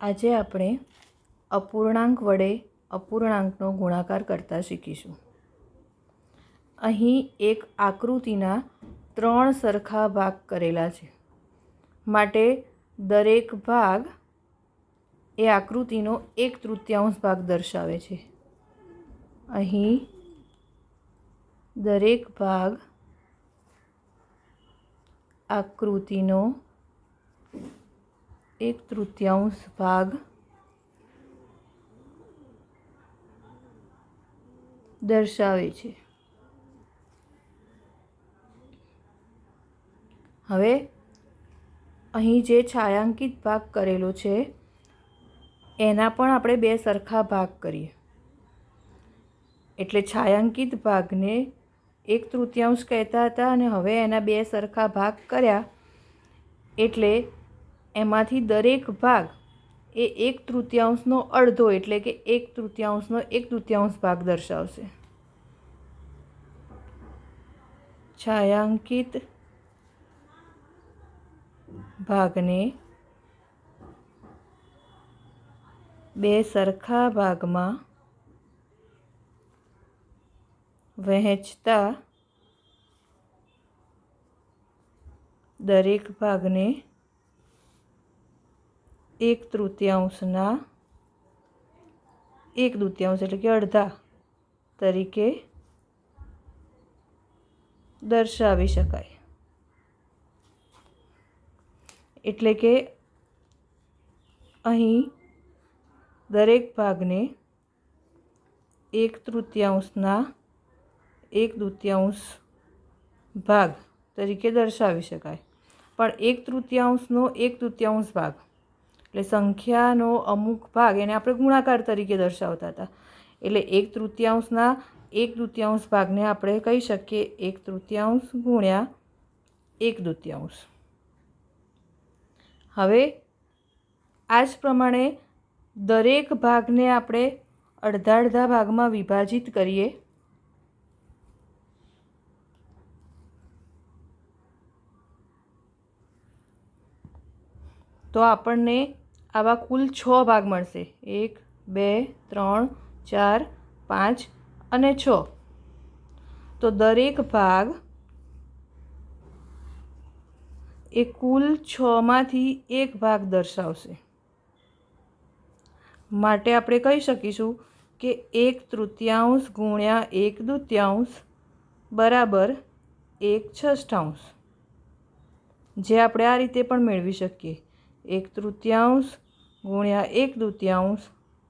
આજે આપણે અપૂર્ણાંક વડે અપૂર્ણાંકનો ગુણાકાર કરતા શીખીશું. અહીં એક આકૃતિના ત્રણ સરખા ભાગ કરેલા છે. માટે દરેક ભાગ એ આકૃતિનો એક તૃતીયાંશ ભાગ દર્શાવે છે. અહીં દરેક ભાગ આકૃતિનો એક તૃતીયાંશ ભાગ દર્શાવે છે. હવે અહીં જે છાયાંકિત ભાગ કરેલો છે, એના પણ આપણે બે સરખા ભાગ કરીએ. એટલે છાયાંકિત ભાગને એક તૃતીયાંશ કહેતા હતા અને હવે એના બે સરખા ભાગ કર્યા, એટલે એમાંથી દરેક ભાગ એ એક તૃતીયાંશનો અડધો એટલે કે એક તૃતીયાંશનો એક તૃતીયાંશ ભાગ દર્શાવશે. છાયાંકિત ભાગને બે સરખા ભાગમાં વહેંચતા દરેક ભાગને એક તૃતીયાંશના એક તૃતીયાંશ એટલે કે અડધા તરીકે દર્શાવી શકાય. એટલે કે અહીં દરેક ભાગને એક તૃતીયાંશના એક તૃતીયાંશ ભાગ તરીકે દર્શાવી શકાય. પણ એક તૃતીયાંશનો એક તૃતીયાંશ ભાગ એટલે સંખ્યાનો અમુક ભાગ એને આપણે ગુણાકાર તરીકે દર્શાવતા હતા. એટલે એક તૃતીયાંશના એક તૃતીયાંશ ભાગને આપણે કહી શકીએ, એક તૃતીયાંશ ગુણ્યા એક તૃતીયાંશ. હવે આ જ પ્રમાણે દરેક ભાગને આપણે અડધા અડધા ભાગમાં વિભાજિત કરીએ. તો આપણને આવા કુલ છ ભાગ મળશે. એક, બે, ત્રણ, ચાર, પાંચ અને છ. તો દરેક ભાગ એ કુલ છમાંથી એક ભાગ દર્શાવશે. માટે આપણે કહી શકીશું કે એક તૃતીયાંશ ગુણ્યા એક દ્વિતીયાંશ બરાબર એક છઠ્ઠાંશ જે આપણે આ રીતે પણ મેળવી શકીએ. એક તૃતીયાંશ ગુણ્યા એક દ્વિતીયાંશ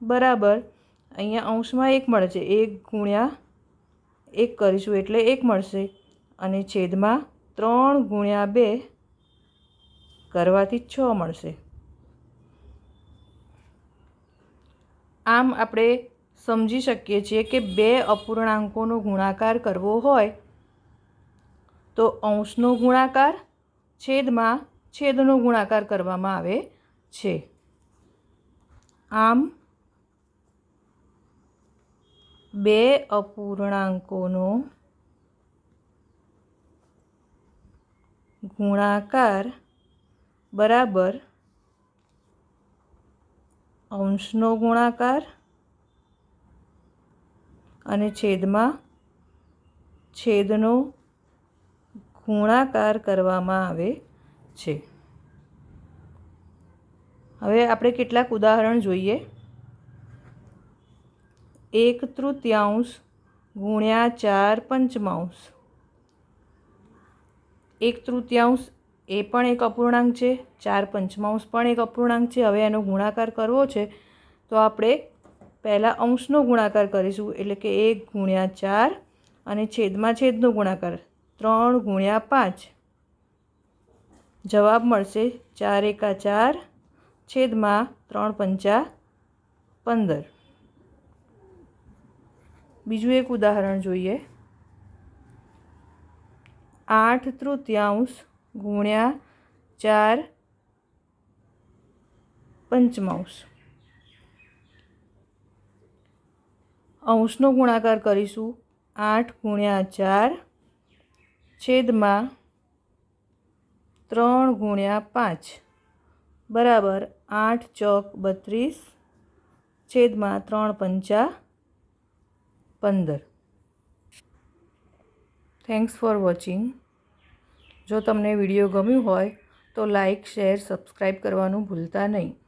બરાબર. અહીંયા અંશમાં એક મળે છે એક ગુણ્યા એક કરીશું એટલે એક મળશે. અને છેદમાં ત્રણ ગુણ્યા બે કરવાથી છ મળશે. આમ આપણે સમજી શકીએ છીએ કે બે અપૂર્ણાંકોનો ગુણાકાર કરવો હોય તો અંશનો ગુણાકાર છેદમાં છેદનો ગુણાકાર કરવામાં આવે છે. આમ, બે અપૂર્ણાંકોનો ગુણાકાર બરાબર અંશનો ગુણાકાર અને છેદમાં છેદનો ગુણાકાર કરવામાં આવે છે. હવે આપણે કેટલાક ઉદાહરણ જોઈએ. એક તૃતીયાંશ ગુણ્યા ચાર પંચમાંશ. એક તૃતીયાંશ એ પણ એક અપૂર્ણાંક છે, ચાર પંચમાંશ પણ એક અપૂર્ણાંક છે. હવે એનો ગુણાકાર કરવો છે, તો આપણે પહેલાં અંશનો ગુણાકાર કરીશું, એટલે કે એક ગુણ્યા ચાર અને છેદમાં છેદનો ગુણાકાર, ત્રણ ગુણ્યા પાંચ. જવાબ મળશે ચાર એકા ચાર છેદમાં ત્રણ પંચા પંદર. બીજું એક ઉદાહરણ જોઈએ. આઠ તૃતીયાંશ ગુણ્યા ચાર પંચમાંશ. અંશનો ગુણાકાર કરીશું. આઠ ગુણ્યા ચાર છેદમાં ત્રણ ગુણ્યા પાંચ. બરાબર આઠ ચોક બત્રીસ છેદમાં ત્રણ પંચા પંદર. થેન્ક્સ ફોર વોચિંગ જો તમને વીડિયો ગમ્યું હોય તો લાઈક, શેર, સબસ્ક્રાઈબ કરવાનું ભૂલતા નહીં.